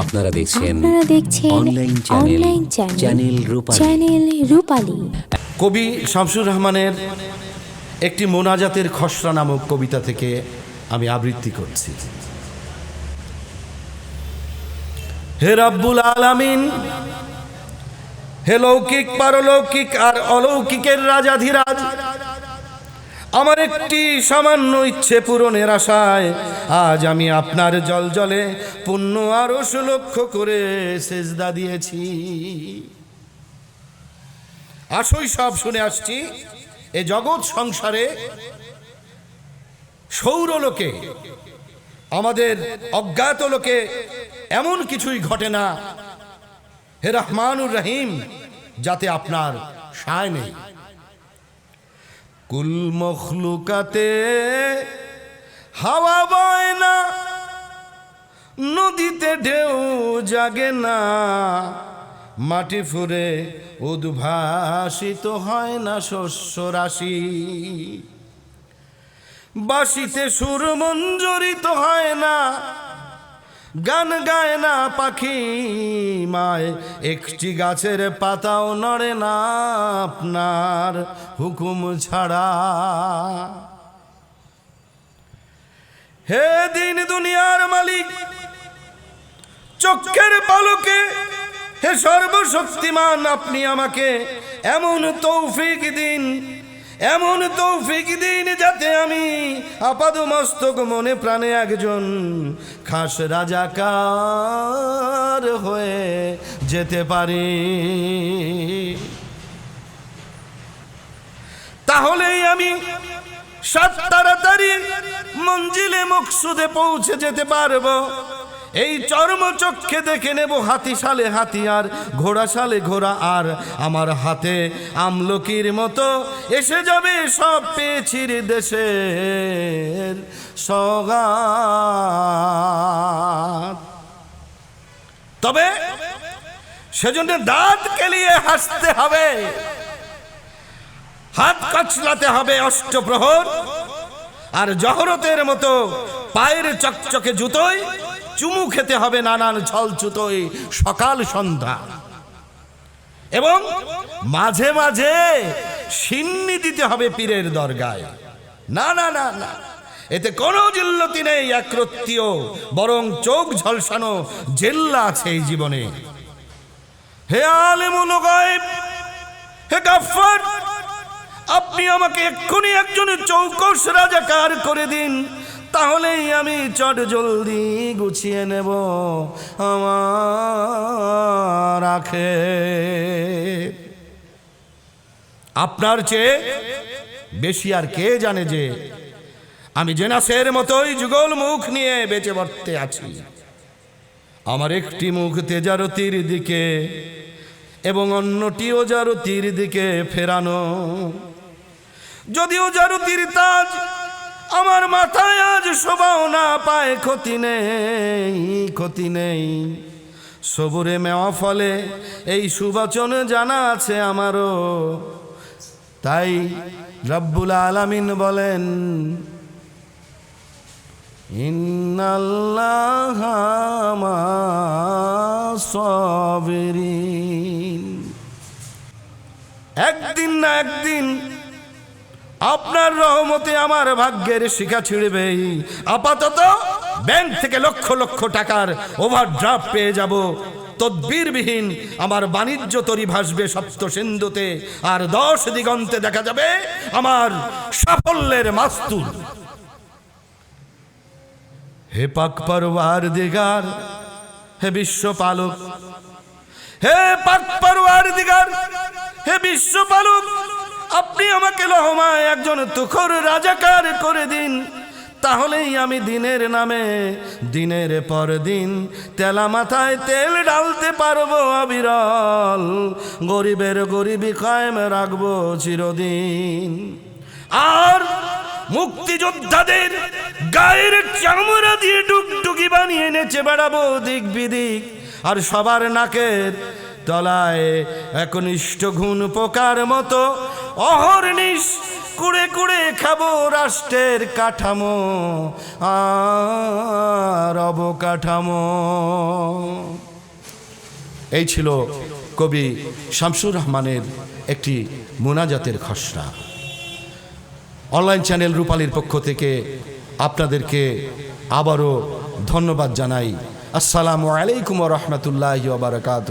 আপনারা দেখছেন আপনারা দেখছেন online channel online channel channel Rupali. Channel Rupali. কবি শামসুর রহমানের একটি মোনাজাতের খসড়া নামক কবিতা থেকে আমি আবৃত্তি করছি। হে রাব্বুল আলামিন হে লৌকিক পারলৌকিক আর অলৌকিকের রাজাধিরাজ আমার একটি সামান্য ইচ্ছে পূরণের আশায় আজ আমি আপনার জল জলে পুণ্য আরও লক্ষ্য করে সেজদা দিয়েছি। আসই সব শুনে আসছি, এ জগৎ সংসারে সৌরলোকে, আমাদের অজ্ঞাত লোকে এমন কিছুই ঘটে না। হে রহমানুর রহিম, যাতে আপনার সায় নেই। কুল মখলুকাতে হাওয়া বয় না, নদীতে ঢেউ জাগে না, মাটি ফুরে উদ্ভাসিত হয় না শস্য রাশি। বাসিতে সুর মঞ্জরিত হয় না গান গায় না পাখি মায়, একটি গাছের পাতাও নড়ে না আপনার হুকুম ছাড়া। হে দিন দুনিয়ার মালিক, চক্ষের পলকে হে সর্বশক্তিমান আপনি আমাকে এমন তৌফিক দিন, এমন তৌফিক দিন যাতে আমি আপাদ মস্তক মনে প্রাণে একজন খাস রাজাকার হয়ে যেতে পারি। তাহলেই আমি সাত তাড়াতাড়ি মঞ্জিলে মকসুদে পৌঁছে যেতে পারব। এই চর্ম চক্ষে দেখে নেব হাতি সালে হাতি আর, ঘোড়া সালে ঘোড়া আর। আমার হাতে আমলকির মতো এসে যাবে সব পেয়েছির দেশের সগাত তবে সেজন্য দাঁত কেলিয়ে হাসতে হবে। হাত কাছলাতে হবে অষ্টপ্রহর। আর জহরতের মতো পায়ের চকচকে জুতোয় চুমু খেতে হবে নানান ছল চুতোয় সকাল সন্ধ্যা। এবং মাঝে মাঝে সিন্নি দিতে হবে পীরের দরগায়। না না না না। এতে কোনো জিল্লতি নেই একরত্তীয় বরং চোখ ঝলসানো জেল্লা আছে এই জীবনে। হে আলেমুল হে গাফফার, আপনি আমাকে এক্ষুনি একজন চৌকস রাজাকার করে দিন। তাহলেই আমি চট জলদি গুছিয়ে নেব আমার আখে। আপনার চেয়ে বেশি আর কে জানে যে আমি জেনাসের মতোই যুগল মুখ নিয়ে বেঁচে বর্তে আছি। আমার একটি মুখ তেজারতির দিকে এবং অন্যটিও জারতির দিকে ফেরানো। যদিও জারতির তাজ আমার মাথায় আজ শোভাও না পায়, ক্ষতি নেই ক্ষতি নেই। সবুরে মেওয়া ফলে এই সুবাচন জানা আছে আমারও। তাই রব্বুল আলামিন বলেন একদিন না একদিন আপনার রহমতে আমার ভাগ্যের শিখা ছিঁড়বেই আপাতত ব্যাংক থেকে লক্ষ লক্ষ টাকার ওভারড্রাফট পেয়ে যাব। তদ্বিরবিহীন আমার বাণিজ্য তরি ভাসবে সপ্ত সিন্ধুতে, আর দশ দিগন্তে দেখা যাবে আমার সাফল্যের মাস্তুর হে পাক পরওয়ার দিগার হে বিশ্ব পালক হে পাক পরওয়ার দিগার হে বিশ্বপালক আপনি আমাকে লহমায় একজন তুখর রাজাকার করে দিন। তাহলেই আমি দিনের নামে, দিনের পর দিন তেলা মাথায় তেল ডালতে পারব অবিরল গরিবের গরিবি কায়েম রাখব চিরদিন। আর মুক্তিযোদ্ধাদের গায়ের চামড়া দিয়ে ডুগডুগি বানিয়ে নেচে বেড়াবো দিক বিদিক। আর সবার নাকের তলায় একনিষ্ঠ ঘুণ পোকার মতো অহর্নিশ কুড়ে কুড়ে খাব রাষ্ট্রের কাঠামো, আর অবকাঠামো। এই ছিল কবি শামসুর রহমানের একটি মোনাজাতের খসড়া। অনলাইন চ্যানেল রূপালীর পক্ষ থেকে আপনাদেরকে আবারও ধন্যবাদ জানাই। আসসালামু আলাইকুম রহমতুল্লাহ বারকাত